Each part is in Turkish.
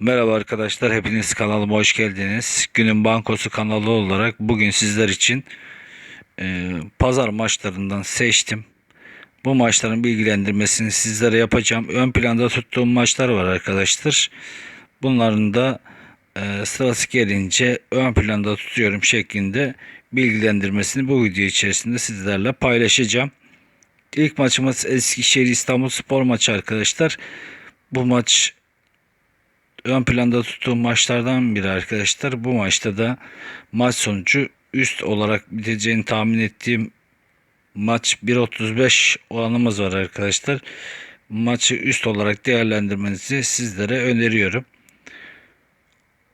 Merhaba arkadaşlar, hepiniz kanalıma hoş geldiniz. Günün Bankosu kanalı olarak bugün sizler için e, pazar maçlarından seçtim. Bu maçların bilgilendirmesini sizlere yapacağım. Ön planda tuttuğum maçlar var arkadaşlar. Bunların da e, sırası gelince ön planda tutuyorum şeklinde bilgilendirmesini bu video içerisinde sizlerle paylaşacağım. İlk maçımız Eskişehir İstanbul Spor maçı arkadaşlar. Bu maç ön planda tuttuğum maçlardan biri arkadaşlar. Bu maçta da maç sonucu üst olarak biteceğini tahmin ettiğim maç 1.35 oranımız var arkadaşlar. Maçı üst olarak değerlendirmenizi sizlere öneriyorum.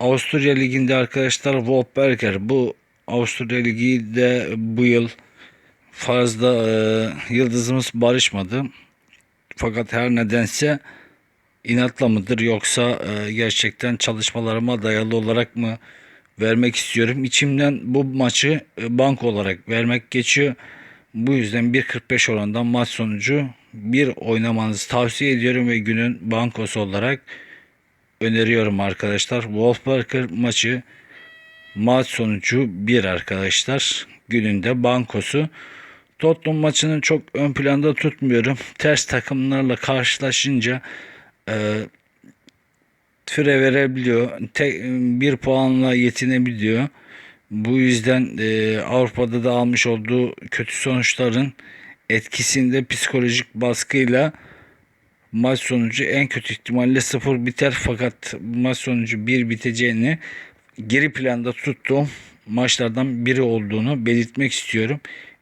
Avusturya Ligi'nde arkadaşlar Wolfberger bu Avusturya Ligi de bu yıl fazla e, yıldızımız barışmadı. Fakat her nedense inatla mıdır yoksa e, gerçekten çalışmalarıma dayalı olarak mı vermek istiyorum. İçimden bu maçı e, bank olarak vermek geçiyor. Bu yüzden 1.45 orandan maç sonucu bir oynamanızı tavsiye ediyorum ve günün bankosu olarak öneriyorum arkadaşlar. Wolfsburger maçı maç sonucu 1 arkadaşlar. Gününde bankosu. Tottenham maçını çok ön planda tutmuyorum. Ters takımlarla karşılaşınca e, füre verebiliyor. Tek, bir puanla yetinebiliyor. Bu yüzden e, Avrupa'da da almış olduğu kötü sonuçların etkisinde psikolojik baskıyla maç sonucu en kötü ihtimalle 0 biter fakat maç sonucu 1 biteceğini geri planda tuttuğum maçlardan biri olduğunu belirtmek istiyorum.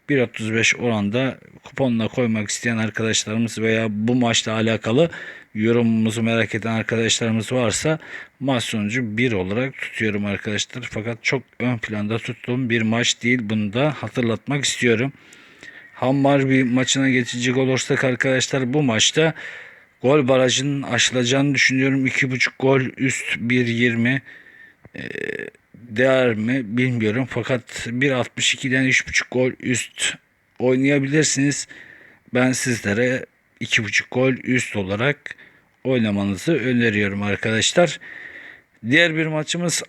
1.35 oranda kuponla koymak isteyen arkadaşlarımız veya bu maçla alakalı yorumumuzu merak eden arkadaşlarımız varsa maç sonucu 1 olarak tutuyorum arkadaşlar. Fakat çok ön planda tuttuğum bir maç değil. Bunu da hatırlatmak istiyorum. Hammar bir maçına geçecek olursak arkadaşlar bu maçta gol barajının aşılacağını düşünüyorum. 2.5 gol üst 1.20 e, değer mi bilmiyorum. Fakat 1.62'den 3.5 gol üst oynayabilirsiniz. Ben sizlere 2.5 gol üst olarak oynamanızı öneriyorum arkadaşlar. Diğer bir maçımız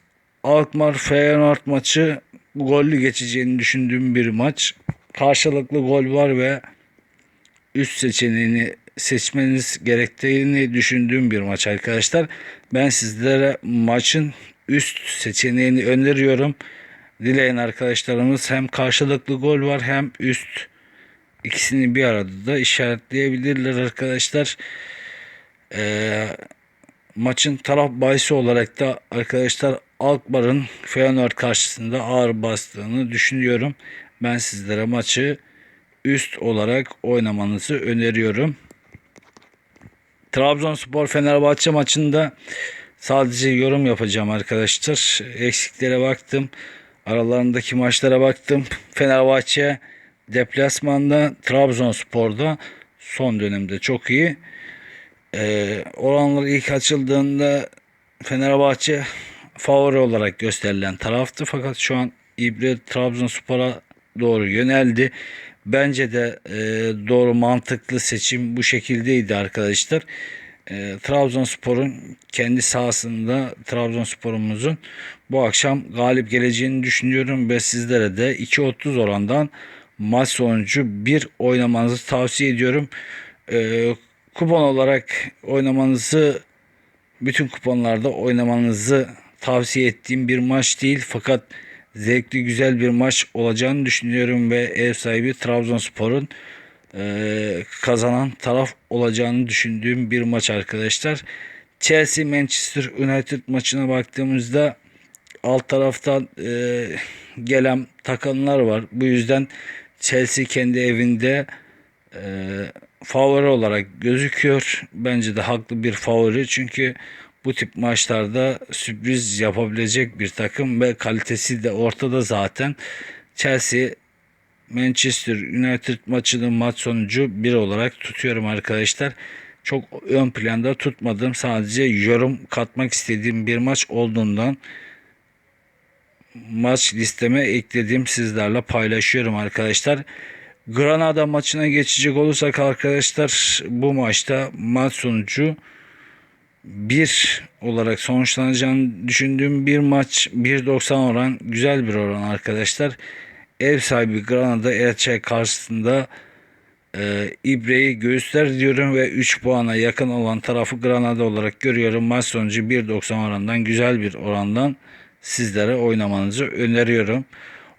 Alkmaar Feyenoord maçı gollü geçeceğini düşündüğüm bir maç. Karşılıklı gol var ve üst seçeneğini seçmeniz gerektiğini düşündüğüm bir maç arkadaşlar. Ben sizlere maçın üst seçeneğini öneriyorum. Dileyen arkadaşlarımız hem karşılıklı gol var hem üst ikisini bir arada da işaretleyebilirler arkadaşlar. Ee, maçın taraf bahisi olarak da arkadaşlar Alkmaar'ın Feyenoord karşısında ağır bastığını düşünüyorum. Ben sizlere maçı üst olarak oynamanızı öneriyorum. Trabzonspor Fenerbahçe maçında sadece yorum yapacağım arkadaşlar. Eksiklere baktım. Aralarındaki maçlara baktım. Fenerbahçe deplasmanda Trabzonspor'da son dönemde çok iyi. Ee, oranlar ilk açıldığında Fenerbahçe favori olarak gösterilen taraftı. Fakat şu an İbre Trabzonspor'a doğru yöneldi. Bence de e, doğru mantıklı seçim bu şekildeydi arkadaşlar. E, Trabzonspor'un kendi sahasında Trabzonspor'umuzun bu akşam galip geleceğini düşünüyorum ve sizlere de 2.30 orandan maç sonucu bir oynamanızı tavsiye ediyorum. E, kupon olarak oynamanızı bütün kuponlarda oynamanızı tavsiye ettiğim bir maç değil fakat zevkli güzel bir maç olacağını düşünüyorum ve ev sahibi Trabzonspor'un e, kazanan taraf olacağını düşündüğüm bir maç arkadaşlar. Chelsea Manchester United maçına baktığımızda alt taraftan e, gelen takımlar var. Bu yüzden Chelsea kendi evinde e, favori olarak gözüküyor. Bence de haklı bir favori çünkü bu tip maçlarda sürpriz yapabilecek bir takım ve kalitesi de ortada zaten. Chelsea Manchester United maçının maç sonucu 1 olarak tutuyorum arkadaşlar. Çok ön planda tutmadım. Sadece yorum katmak istediğim bir maç olduğundan maç listeme ekledim sizlerle paylaşıyorum arkadaşlar. Granada maçına geçecek olursak arkadaşlar bu maçta maç sonucu 1 olarak sonuçlanacağını düşündüğüm bir maç 1.90 oran güzel bir oran arkadaşlar. Ev sahibi Granada Elche karşısında e, İbre'yi göğüsler diyorum ve 3 puana yakın olan tarafı Granada olarak görüyorum. Maç sonucu 1.90 orandan güzel bir orandan sizlere oynamanızı öneriyorum.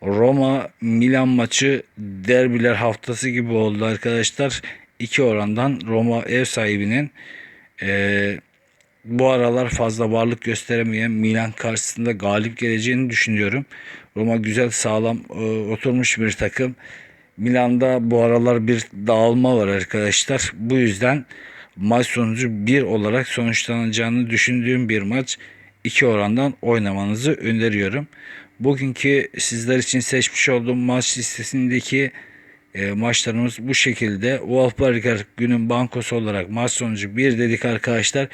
Roma Milan maçı derbiler haftası gibi oldu arkadaşlar. 2 orandan Roma ev sahibinin e, bu aralar fazla varlık gösteremeyen Milan karşısında galip geleceğini düşünüyorum. Roma güzel sağlam e, oturmuş bir takım. Milan'da bu aralar bir dağılma var arkadaşlar. Bu yüzden maç sonucu 1 olarak sonuçlanacağını düşündüğüm bir maç 2 orandan oynamanızı öneriyorum. Bugünkü sizler için seçmiş olduğum maç listesindeki e, maçlarımız bu şekilde. Wolfsburger günün bankosu olarak maç sonucu 1 dedik arkadaşlar.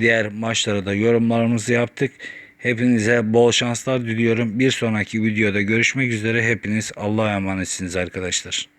Diğer maçlara da yorumlarımızı yaptık. Hepinize bol şanslar diliyorum. Bir sonraki videoda görüşmek üzere. Hepiniz Allah'a emanetsiniz arkadaşlar.